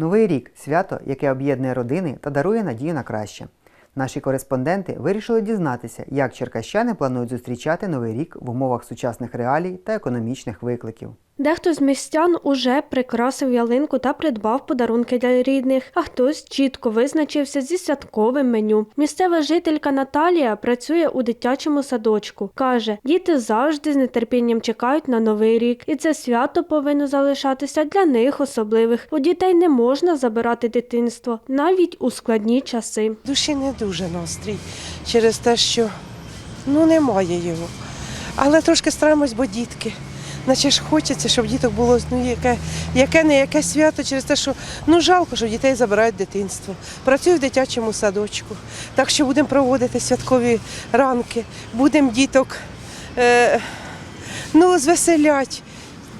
Новий рік свято, яке об'єднує родини та дарує надію на краще. Наші кореспонденти вирішили дізнатися, як черкащани планують зустрічати новий рік в умовах сучасних реалій та економічних викликів. Дехто з містян уже прикрасив ялинку та придбав подарунки для рідних, а хтось чітко визначився зі святковим меню. Місцева жителька Наталія працює у дитячому садочку. Каже, діти завжди з нетерпінням чекають на новий рік, і це свято повинно залишатися для них особливих. У дітей не можна забирати дитинство навіть у складні часи. Душі не дуже настрій через те, що ну немає його. Але трошки стараємось, бо дітки. Наче ж хочеться, щоб діток було ну, яке, яке не яке свято, через те, що ну жалко, що дітей забирають дитинство. Працюю в дитячому садочку. Так що будемо проводити святкові ранки, будемо діток е, ну, звеселять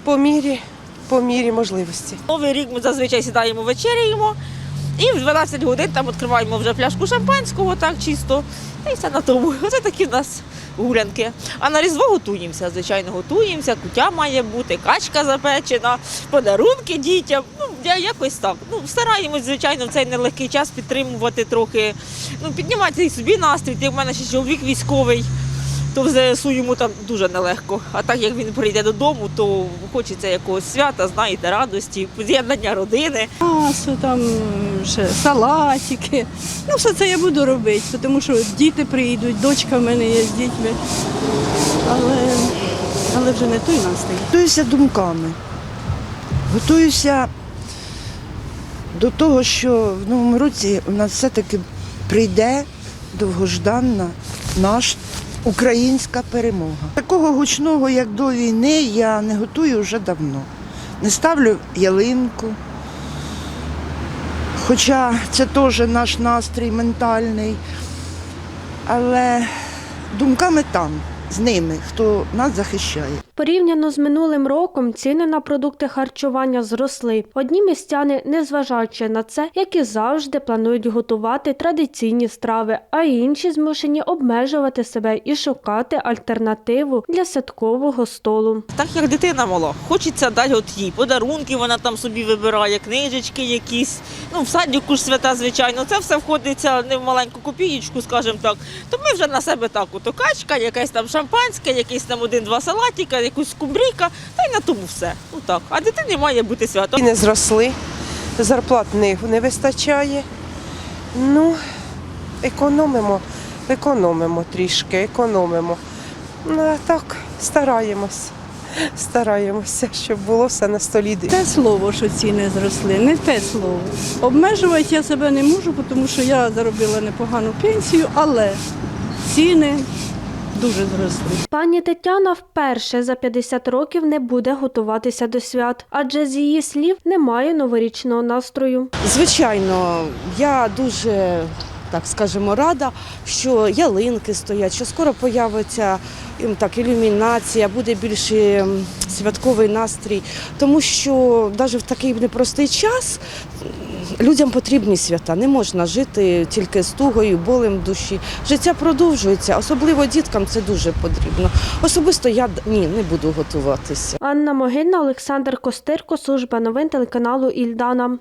по мірі, по мірі можливості. Новий рік ми зазвичай сідаємо вечеряємо і в 12 годин там відкриваємо вже пляшку шампанського, так чисто. Й все на тому. Оце такі в нас гулянки. А на Різдво готуємося, звичайно, готуємося, кутя має бути, качка запечена, подарунки дітям. Ну, я якось так. Ну, стараємось, звичайно, в цей нелегкий час підтримувати трохи, ну, піднімати і собі настрій. В мене ще чоловік військовий. То в ЗСУ йому там дуже нелегко. А так як він прийде додому, то хочеться якогось свята, знаєте, радості, з'єднання родини. Масу, там ще салатики. Ну, все це я буду робити, тому що діти прийдуть, дочка в мене є з дітьми. Але, але вже не той настрій. Готуюся думками. Готуюся до того, що в новому році у нас все-таки прийде довгожданна наша українська перемога. Такого гучного, як до війни, я не готую вже давно. Не ставлю ялинку. Хоча це теж наш настрій ментальний. Але думками там, з ними, хто нас захищає. Порівняно з минулим роком ціни на продукти харчування зросли. Одні містяни, незважаючи на це, як і завжди, планують готувати традиційні страви, а інші змушені обмежувати себе і шукати альтернативу для святкового столу. Так як дитина мала, хочеться дати от їй подарунки, вона там собі вибирає, книжечки якісь. Ну, в садіку ж свята, звичайно, це все входиться не в маленьку копієчку, скажімо так. То ми вже на себе так, ото качка, якесь там шампанське, якийсь там один-два салатика, якусь кумбрійка, та й на тому все. Ну так. А дитині має бути свято. Ціни зросли, зарплат не, не вистачає. Ну, економимо, економимо трішки, економимо. Ну, а так, стараємось. Стараємося, щоб було все на столі. Те слово, що ціни зросли, не те слово. Обмежувати я себе не можу, тому що я заробила непогану пенсію, але ціни дуже зросли. Пані Тетяна вперше за 50 років не буде готуватися до свят, адже з її слів немає новорічного настрою. Звичайно, я дуже так скажемо рада, що ялинки стоять, що скоро появиться ем, так, ілюмінація, буде більш ем, святковий настрій, тому що навіть в такий непростий час людям потрібні свята. Не можна жити тільки з тугою, болем душі. Життя продовжується, особливо діткам це дуже потрібно. Особисто я ні, не буду готуватися. Анна Могильна, Олександр Костирко, служба новин телеканалу Ільдана.